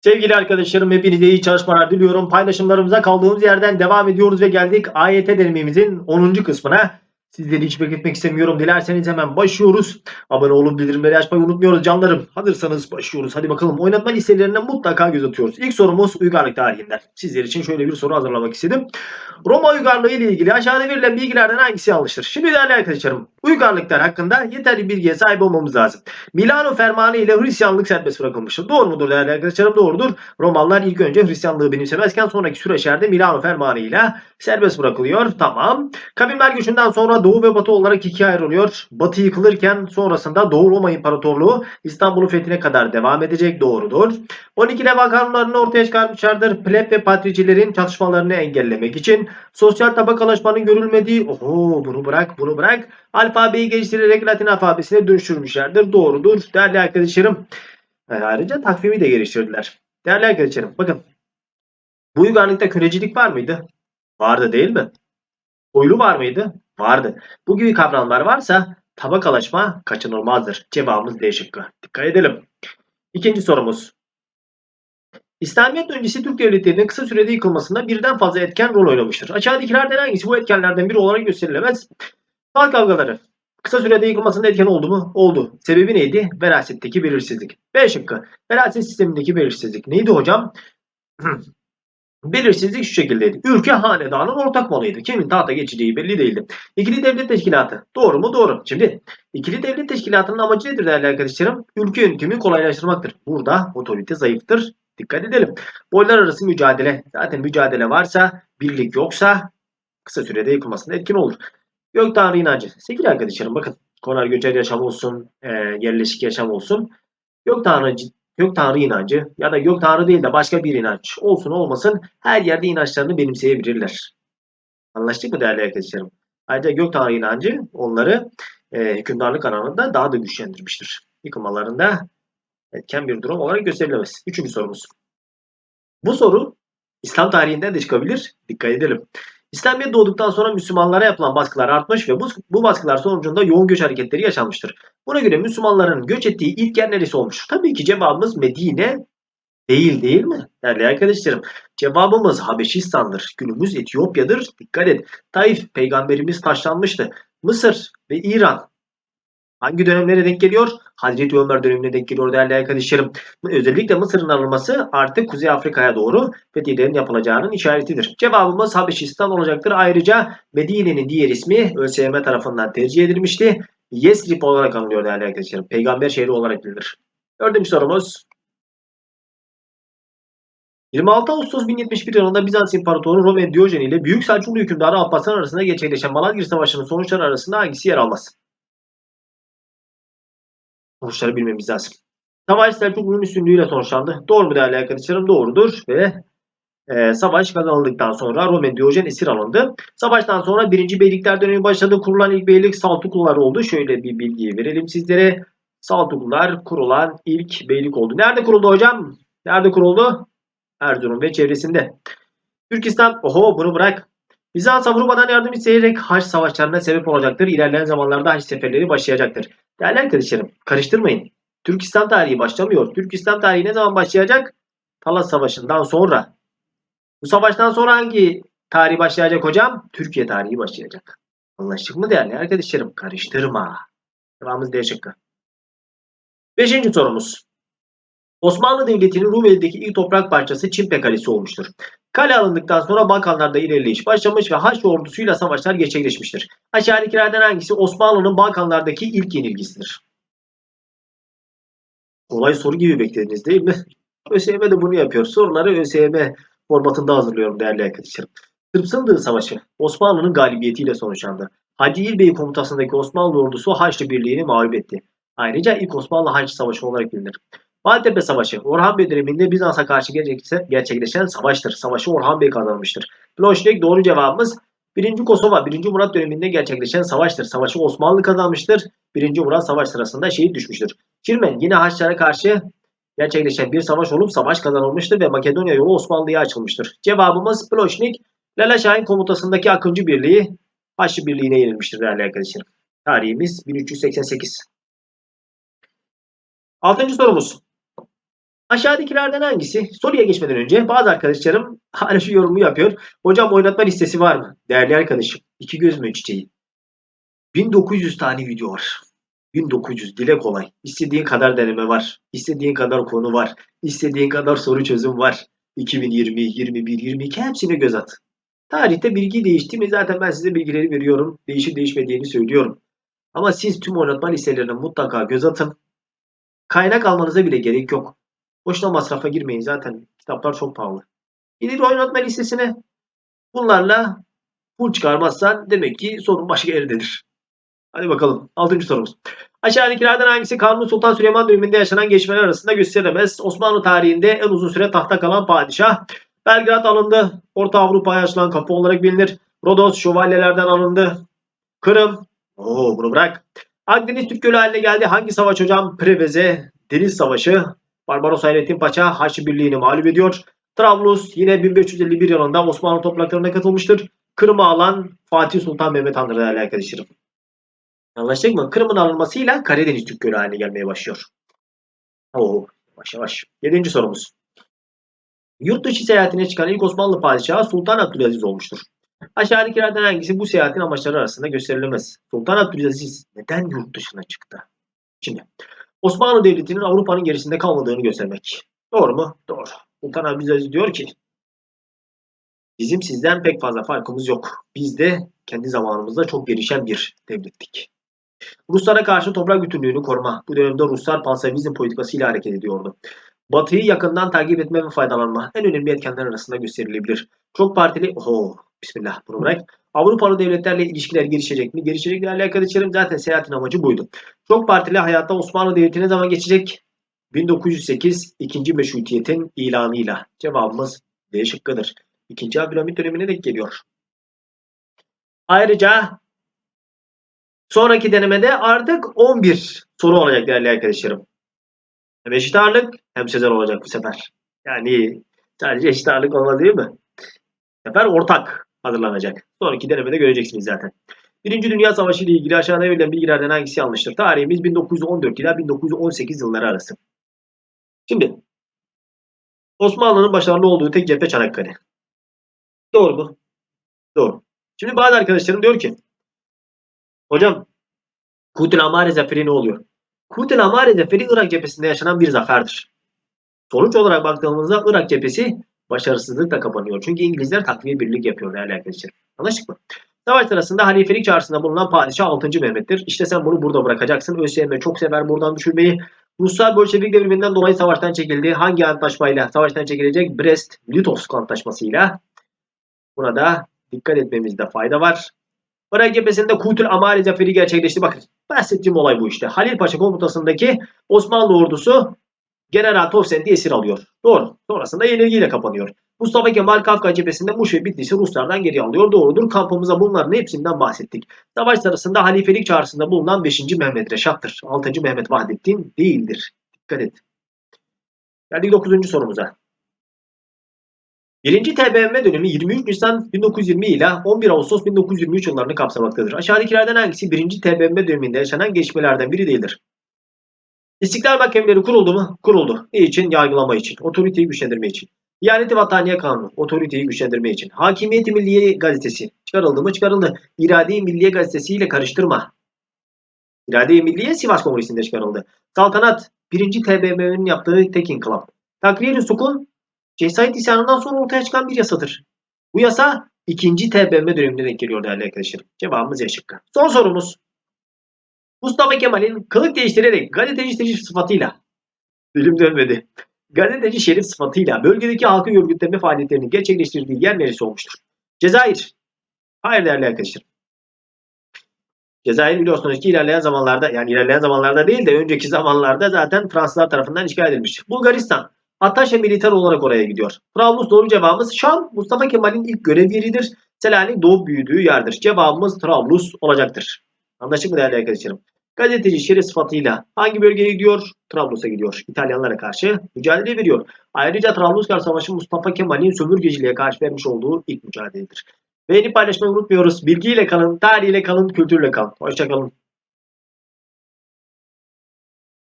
Sevgili arkadaşlarım hepinize iyi çalışmalar diliyorum. Paylaşımlarımıza kaldığımız yerden devam ediyoruz ve geldik AYT denememizin 10. kısmına. Sizleri hiç bekletmek istemiyorum. Dilerseniz hemen başlıyoruz. Abone olup bildirimleri açmayı unutmuyoruz canlarım. Hazırsanız başlıyoruz. Hadi bakalım oynatma listelerine mutlaka göz atıyoruz. İlk sorumuz uygarlık tarihinden. Sizler için şöyle bir soru hazırlamak istedim. Roma uygarlığı ile ilgili aşağıda verilen bilgilerden hangisi yanlıştır? Şimdi değerli arkadaşlarım uygarlıklar hakkında yeterli bilgiye sahip olmamız lazım. Milano Fermanı ile Hristiyanlık serbest bırakılmıştır. Doğru mudur değerli arkadaşlarım? Doğrudur. Romalılar ilk önce Hristiyanlığı benimsemezken sonraki süreçlerde Milano Fermanı ile serbest bırakılıyor. Tamam. Kavimler göçünden sonra Doğu ve Batı olarak ikiye ayrılıyor. Batı yıkılırken sonrasında Doğu Roma İmparatorluğu İstanbul'un fethine kadar devam edecek. Doğrudur. 12 deva kanunlarını ortaya çıkarmışlardır. Pleb ve patricilerin çatışmalarını engellemek için sosyal tabakalaşmanın görülmediği oho bunu bırak bunu bırak alfabeyi geliştirerek Latin alfabesine dönüştürmüşlerdir. Doğrudur. Değerli arkadaşlarım e, ayrıca takvimi de geliştirdiler. Değerli arkadaşlarım bakın bu uygarlıkta kölecilik var mıydı? Vardı değil mi? Soylu var mıydı? Vardı. Bu gibi kavramlar varsa tabakalaşma kaçınılmazdır. Cevabımız D şıkkı. Dikkat edelim. İkinci sorumuz. İslamiyet öncesi Türk devletlerinin kısa sürede yıkılmasında birden fazla etken rol oynamıştır. Aşağıdakilerden hangisi bu etkenlerden biri olarak gösterilemez? Halk kavgaları. Kısa sürede yıkılmasında etken oldu mu? Oldu. Sebebi neydi? Verasetteki belirsizlik. B şıkkı. Veraset sistemindeki belirsizlik. Neydi hocam? Belirsizlik şu şekildeydi. Ülke hanedanın ortak malıydı. Kimin tahta geçeceği belli değildi. İkili devlet teşkilatı. Doğru mu? Doğru. Şimdi ikili devlet teşkilatının amacı nedir değerli arkadaşlarım? Ülke yönetimi kolaylaştırmaktır. Burada otorite zayıftır. Dikkat edelim. Boylar arası mücadele. Zaten mücadele varsa, birlik yoksa kısa sürede yıkılmasında etkin olur. Gök Tanrı inancı. Sevgili arkadaşlarım bakın. Konar göçer yaşam olsun, e, yerleşik yaşam olsun. Gök Tanrı, Gök Tanrı inancı ya da Gök Tanrı değil de başka bir inanç olsun olmasın her yerde inançlarını benimseyebilirler. Anlaştık mı değerli arkadaşlarım? Ayrıca Gök Tanrı inancı onları e, hükümdarlık alanında daha da güçlendirmiştir. Yıkılmalarında etken bir durum olarak gösterilemez. Üçüncü sorumuz. Bu soru İslam tarihinden de çıkabilir. Dikkat edelim. İslamiyet doğduktan sonra Müslümanlara yapılan baskılar artmış ve bu, bu baskılar sonucunda yoğun göç hareketleri yaşanmıştır. Buna göre Müslümanların göç ettiği ilk yer neresi olmuş? Tabii ki cevabımız Medine değil değil mi? Değerli arkadaşlarım cevabımız Habeşistan'dır. Günümüz Etiyopya'dır. Dikkat et. Taif peygamberimiz taşlanmıştı. Mısır ve İran Hangi dönemlere denk geliyor? Hazreti Ömer dönemine denk geliyor değerli arkadaşlarım. Özellikle Mısır'ın alınması artık Kuzey Afrika'ya doğru fetihlerin yapılacağının işaretidir. Cevabımız Habeşistan olacaktır. Ayrıca Medine'nin diğer ismi ÖSYM tarafından tercih edilmişti. Yesrib olarak anılıyor değerli arkadaşlarım. Peygamber şehri olarak bilinir. Dördüncü sorumuz. 26 Ağustos 1071 yılında Bizans İmparatoru Roman Diyojen ile Büyük Selçuklu hükümdarı Abbas'ın arasında gerçekleşen Malazgirt Savaşı'nın sonuçları arasında hangisi yer almaz? Sonuçları bilmemiz lazım. Savaş Selçuklu'nun üstünlüğüyle sonuçlandı. Doğru mu değerli arkadaşlarım? Doğrudur. Ve e, savaş kazanıldıktan sonra Roman Diyojen esir alındı. Savaştan sonra 1. Beylikler dönemi başladı. Kurulan ilk beylik Saltuklular oldu. Şöyle bir bilgiyi verelim sizlere. Saltuklular kurulan ilk beylik oldu. Nerede kuruldu hocam? Nerede kuruldu? Erzurum ve çevresinde. Türkistan, oho bunu bırak. Bizans Avrupa'dan yardım isteyerek Haç savaşlarına sebep olacaktır. İlerleyen zamanlarda Haç seferleri başlayacaktır. Değerli arkadaşlarım karıştırmayın. Türkistan tarihi başlamıyor. Türkistan tarihi ne zaman başlayacak? Talas Savaşı'ndan sonra. Bu savaştan sonra hangi tarih başlayacak hocam? Türkiye tarihi başlayacak. Anlaştık mı değerli arkadaşlarım? Karıştırma. Devamımız D şıkkı. Beşinci sorumuz. Osmanlı Devleti'nin Rumeli'deki ilk toprak parçası Çimpe Kalesi olmuştur. Kale alındıktan sonra Balkanlarda ilerleyiş başlamış ve Haçlı ordusuyla savaşlar gerçekleşmiştir. Aşağıdakilerden hangisi Osmanlı'nın Balkanlardaki ilk yenilgisidir? Kolay soru gibi beklediniz değil mi? ÖSYM de bunu yapıyor. Soruları ÖSYM formatında hazırlıyorum değerli arkadaşlarım. Sırp Savaşı Osmanlı'nın galibiyetiyle sonuçlandı. Hacı İlbey komutasındaki Osmanlı ordusu Haçlı Birliği'ni mağlup etti. Ayrıca ilk Osmanlı Haçlı Savaşı olarak bilinir. Maltepe Savaşı Orhan Bey döneminde Bizans'a karşı gerçekleşen savaştır. Savaşı Orhan Bey kazanmıştır. Ploşnik doğru cevabımız 1. Kosova 1. Murat döneminde gerçekleşen savaştır. Savaşı Osmanlı kazanmıştır. 1. Murat savaş sırasında şehit düşmüştür. Çirmen yine Haçlılara karşı gerçekleşen bir savaş olup savaş kazanılmıştır ve Makedonya yolu Osmanlı'ya açılmıştır. Cevabımız Ploşnik Lala Şahin komutasındaki Akıncı Birliği Haçlı Birliği'ne yenilmiştir değerli arkadaşlarım. Tarihimiz 1388. Altıncı sorumuz. Aşağıdakilerden hangisi? Soruya geçmeden önce bazı arkadaşlarım hala şu yorumu yapıyor. Hocam oynatma listesi var mı? Değerli arkadaşım. iki göz mü çiçeği? 1900 tane video var. 1900 dile kolay. İstediğin kadar deneme var. İstediğin kadar konu var. İstediğin kadar soru çözüm var. 2020, 21, 22 hepsine göz at. Tarihte bilgi değişti mi zaten ben size bilgileri veriyorum. Değişip değişmediğini söylüyorum. Ama siz tüm oynatma listelerine mutlaka göz atın. Kaynak almanıza bile gerek yok. Boşuna masrafa girmeyin zaten. Kitaplar çok pahalı. Gidin oynatma listesine. Bunlarla full çıkarmazsan demek ki sorun başka yerdedir. Hadi bakalım. Altıncı sorumuz. Aşağıdakilerden hangisi Kanuni Sultan Süleyman döneminde yaşanan gelişmeler arasında gösterilemez? Osmanlı tarihinde en uzun süre tahta kalan padişah. Belgrad alındı. Orta Avrupa'ya açılan kapı olarak bilinir. Rodos şövalyelerden alındı. Kırım. Oo bunu bırak. Akdeniz Türk Gölü haline geldi. Hangi savaş hocam? Preveze, Deniz Savaşı. Barbaros Hayrettin Paşa Haçlı Birliği'ni mağlup ediyor. Trablus yine 1551 yılında Osmanlı topraklarına katılmıştır. Kırım'ı alan Fatih Sultan Mehmet Han'dır değerli arkadaşlarım. Anlaştık mı? Kırım'ın alınmasıyla Karadeniz Türk Gölü haline gelmeye başlıyor. Oo, yavaş yavaş. Yedinci sorumuz. Yurt dışı seyahatine çıkan ilk Osmanlı padişahı Sultan Abdülaziz olmuştur. Aşağıdakilerden hangisi bu seyahatin amaçları arasında gösterilemez? Sultan Abdülaziz neden yurt dışına çıktı? Şimdi Osmanlı Devleti'nin Avrupa'nın gerisinde kalmadığını göstermek. Doğru mu? Doğru. Sultan Abdülaziz diyor ki bizim sizden pek fazla farkımız yok. Biz de kendi zamanımızda çok gelişen bir devlettik. Ruslara karşı toprak bütünlüğünü koruma. Bu dönemde Ruslar panslavizm politikasıyla hareket ediyordu. Batı'yı yakından takip etme ve faydalanma en önemli etkenler arasında gösterilebilir. Çok partili, oho, bismillah bunu bırak. Avrupalı devletlerle ilişkiler gelişecek mi? Gelişecek değerli arkadaşlarım zaten seyahatin amacı buydu. Çok partili hayatta Osmanlı Devleti ne zaman geçecek? 1908 ikinci meşrutiyetin ilanıyla. Cevabımız D şıkkıdır. İkinci Abdülhamit dönemine denk geliyor. Ayrıca sonraki denemede artık 11 soru olacak değerli arkadaşlarım. Hem eşit ağırlık hem sözel olacak bu sefer. Yani sadece eşit ağırlık olmaz değil mi? Bu sefer ortak hazırlanacak. Sonraki denemede göreceksiniz zaten. Birinci Dünya Savaşı ile ilgili aşağıda verilen bilgilerden hangisi yanlıştır? Tarihimiz 1914 ile 1918 yılları arası. Şimdi Osmanlı'nın başarılı olduğu tek cephe Çanakkale. Doğru mu? Doğru. Şimdi bazı arkadaşlarım diyor ki Hocam Kutul Amare Zaferi ne oluyor? Kutul Amare Zaferi Irak cephesinde yaşanan bir zaferdir. Sonuç olarak baktığımızda Irak cephesi başarısızlıkla kapanıyor. Çünkü İngilizler takviye birlik yapıyor değerli arkadaşlar. Anlaştık mı? Savaş sırasında halifelik çağrısında bulunan padişah 6. Mehmet'tir. İşte sen bunu burada bırakacaksın. ÖSYM çok sever buradan düşürmeyi. Ruslar Bolşevik devriminden dolayı savaştan çekildi. Hangi antlaşmayla savaştan çekilecek? Brest-Litovsk antlaşmasıyla. Burada dikkat etmemizde fayda var. Irak cephesinde Kutul Amali zaferi gerçekleşti. Bakın bahsettiğim olay bu işte. Halil Paşa komutasındaki Osmanlı ordusu General Tovsent'i esir alıyor. Doğru. Sonrasında yenilgiyle kapanıyor. Mustafa Kemal Kafka cephesinde Muş ve Bitlis'i Ruslardan geri alıyor. Doğrudur. Kampımıza bunların hepsinden bahsettik. Savaş sırasında halifelik çağrısında bulunan 5. Mehmet Reşat'tır. 6. Mehmet Vahdettin değildir. Dikkat et. Geldik 9. sorumuza. 1. TBMM dönemi 23 Nisan 1920 ile 11 Ağustos 1923 yıllarını kapsamaktadır. Aşağıdakilerden hangisi 1. TBMM döneminde yaşanan gelişmelerden biri değildir? İstiklal mahkemeleri kuruldu mu? Kuruldu. Ne için? Yargılama için. Otoriteyi güçlendirme için. Diyaneti Vataniye Kanunu. Otoriteyi güçlendirme için. Hakimiyeti Milliye Gazetesi. Çıkarıldı mı? Çıkarıldı. İrade-i Milliye Gazetesi ile karıştırma. İrade-i Milliye Sivas Kongresi'nde çıkarıldı. Saltanat 1. TBMM'nin yaptığı tek inkılap. Takviyeli Sukun Cesaret isyanından sonra ortaya çıkan bir yasadır. Bu yasa 2. TBMM döneminde denk geliyor değerli arkadaşlar. Cevabımız Y şıkkı. Son sorumuz. Mustafa Kemal'in kılık değiştirerek gazeteci şerif sıfatıyla dilim dönmedi. Gazeteci şerif sıfatıyla bölgedeki halkı örgütleme faaliyetlerini gerçekleştirdiği yer neresi olmuştur? Cezayir. Hayır değerli arkadaşlar. Cezayir biliyorsunuz ki ilerleyen zamanlarda yani ilerleyen zamanlarda değil de önceki zamanlarda zaten Fransızlar tarafından işgal edilmiş. Bulgaristan. Ataşe militer olarak oraya gidiyor. Trablus doğru cevabımız Şam Mustafa Kemal'in ilk görev yeridir. Selanik doğup büyüdüğü yerdir. Cevabımız Trablus olacaktır. Anlaşıldı mı değerli arkadaşlarım? Gazeteci şerif sıfatıyla hangi bölgeye gidiyor? Trablus'a gidiyor. İtalyanlara karşı mücadele veriyor. Ayrıca Trabluskar Savaşı Mustafa Kemal'in sömürgeciliğe karşı vermiş olduğu ilk mücadeledir. Beğenip paylaşmayı unutmuyoruz. Bilgiyle kalın, tarihiyle kalın, kültürle kalın. Hoşçakalın.